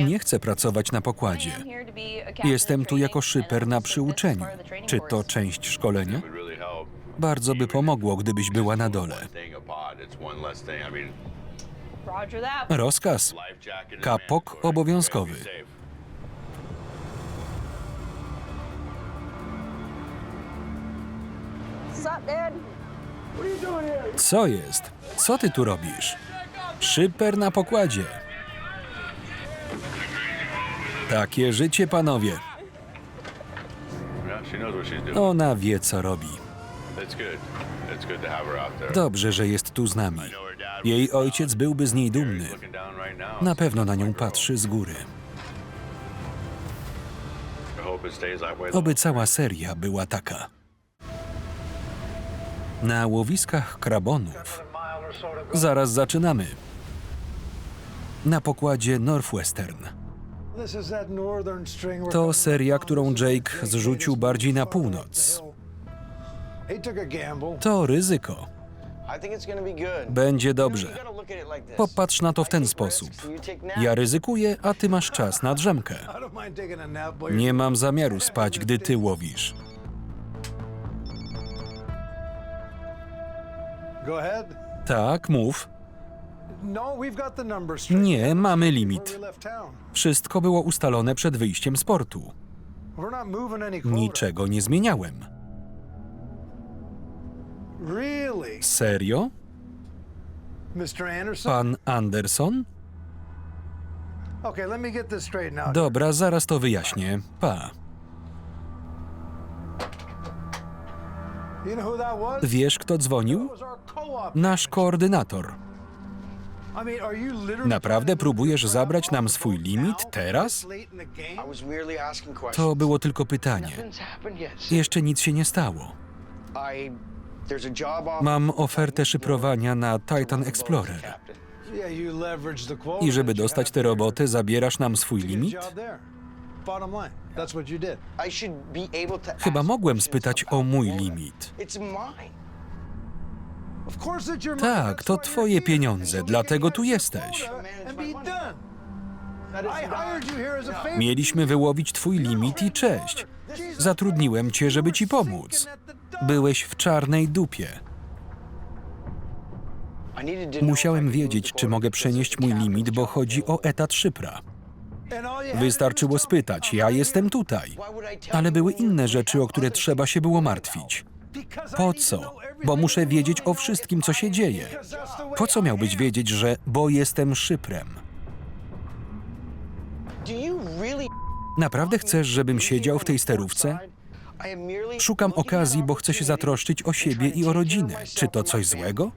Nie chcę pracować na pokładzie. Jestem tu jako szyper na przyuczeniu. Czy to część szkolenia? Bardzo by pomogło, gdybyś była na dole. Rozkaz. Kapok obowiązkowy. Co jest? Co ty tu robisz? Szyper na pokładzie. Takie życie, panowie. Ona wie, co robi. Dobrze, że jest tu z nami. Jej ojciec byłby z niej dumny. Na pewno na nią patrzy z góry. Oby cała seria była taka. Na łowiskach krabonów. Zaraz zaczynamy. Na pokładzie Northwestern. To seria, którą Jake zrzucił bardziej na północ. To ryzyko. Będzie dobrze. Popatrz na to w ten sposób. Ja ryzykuję, a ty masz czas na drzemkę. Nie mam zamiaru spać, gdy ty łowisz. Tak, mów. Nie, mamy limit. Wszystko było ustalone przed wyjściem z portu. Niczego nie zmieniałem. Serio? Pan Anderson? Dobra, zaraz to wyjaśnię. Pa. Wiesz, kto dzwonił? Nasz koordynator. Naprawdę próbujesz zabrać nam swój limit teraz? To było tylko pytanie. Jeszcze nic się nie stało. Mam ofertę szyfrowania na Titan Explorer. I żeby dostać tę robotę, zabierasz nam swój limit? Chyba mogłem spytać o mój limit. Tak, to twoje pieniądze, dlatego tu jesteś. Mieliśmy wyłowić twój limit i cześć. Zatrudniłem cię, żeby ci pomóc. Byłeś w czarnej dupie. Musiałem wiedzieć, czy mogę przenieść mój limit, bo chodzi o etat szypra. Wystarczyło spytać, ja jestem tutaj. Ale były inne rzeczy, o które trzeba się było martwić. Po co? Bo muszę wiedzieć o wszystkim, co się dzieje. Po co miałbyś wiedzieć, że bo jestem szyprem? Naprawdę chcesz, żebym siedział w tej sterówce? Szukam okazji, bo chcę się zatroszczyć o siebie i o rodzinę. Czy to coś złego?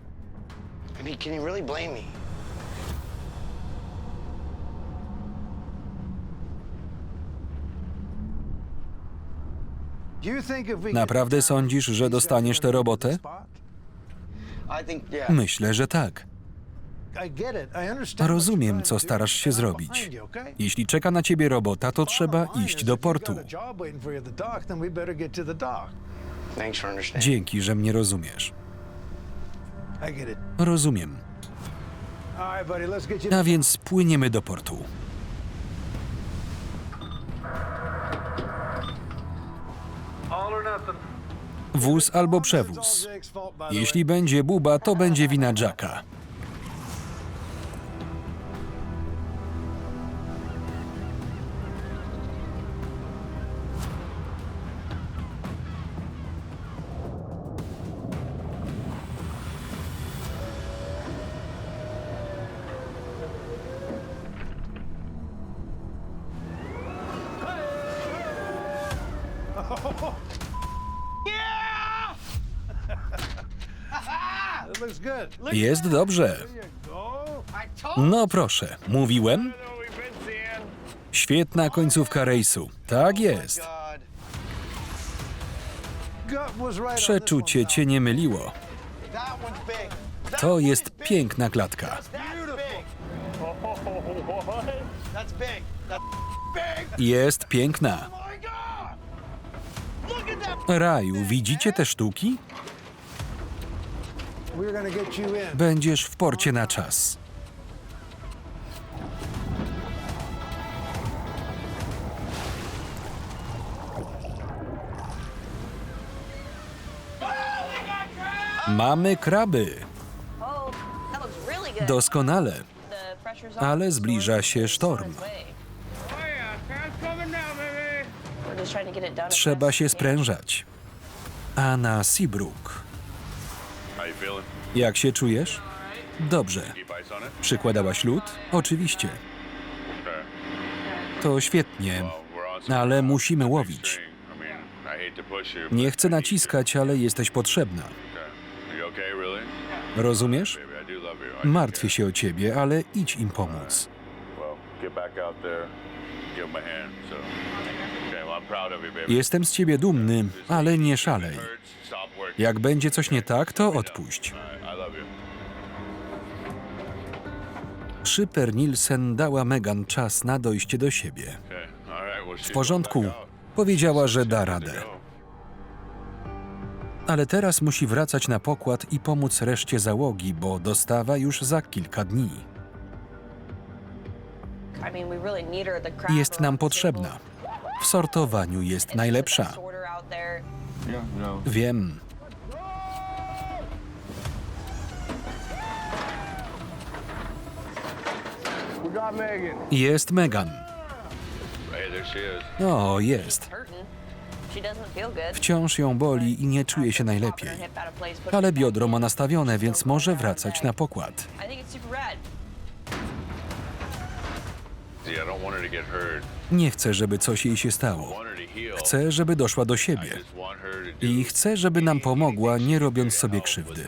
Naprawdę sądzisz, że dostaniesz tę robotę? Myślę, że tak. Rozumiem, co starasz się zrobić. Jeśli czeka na ciebie robota, to trzeba iść do portu. Dzięki, że mnie rozumiesz. Rozumiem. A więc płyniemy do portu. Wóz albo przewóz. Jeśli będzie buba, to będzie wina Jacka. Jest dobrze. No proszę, mówiłem? Świetna końcówka rejsu. Tak jest. Przeczucie cię nie myliło. To jest piękna klatka. Jest piękna. Raju, widzicie te sztuki? Będziesz w porcie na czas. Mamy kraby. Doskonale. Ale zbliża się sztorm. Trzeba się sprężać. Anna Seabrook. Jak się czujesz? Dobrze. Przykładałaś lód? Oczywiście. To świetnie. Ale musimy łowić. Nie chcę naciskać, ale jesteś potrzebna. Rozumiesz? Martwię się o ciebie, ale idź im pomóc. Jestem z ciebie dumny, ale nie szalej. Jak będzie coś nie tak, to odpuść. Szyper Nielsen dała Megan czas na dojście do siebie. W porządku. Powiedziała, że da radę. Ale teraz musi wracać na pokład i pomóc reszcie załogi, bo dostawa już za kilka dni. Jest nam potrzebna. W sortowaniu jest najlepsza. there. Wiem. Jest Megan. O, jest. Wciąż ją boli i nie czuje się najlepiej. Ale biodro ma nastawione, więc może wracać na pokład. Nie chcę, żeby coś jej się stało. Chcę, żeby doszła do siebie. I chcę, żeby nam pomogła, nie robiąc sobie krzywdy.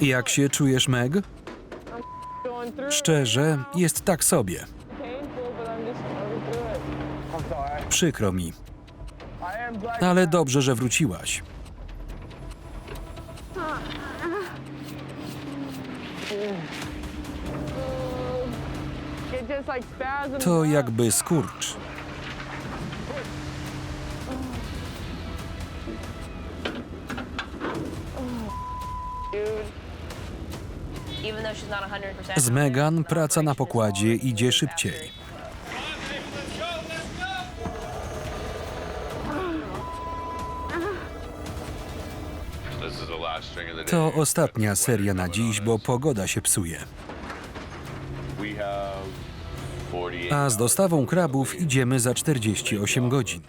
Jak się czujesz, Meg? Szczerze, jest tak sobie. Przykro mi. Ale dobrze, że wróciłaś. To jakby skurcz. Z Megan praca na pokładzie idzie szybciej. To ostatnia seria na dziś, bo pogoda się psuje. We have 48 A z dostawą krabów idziemy za 48 godzin.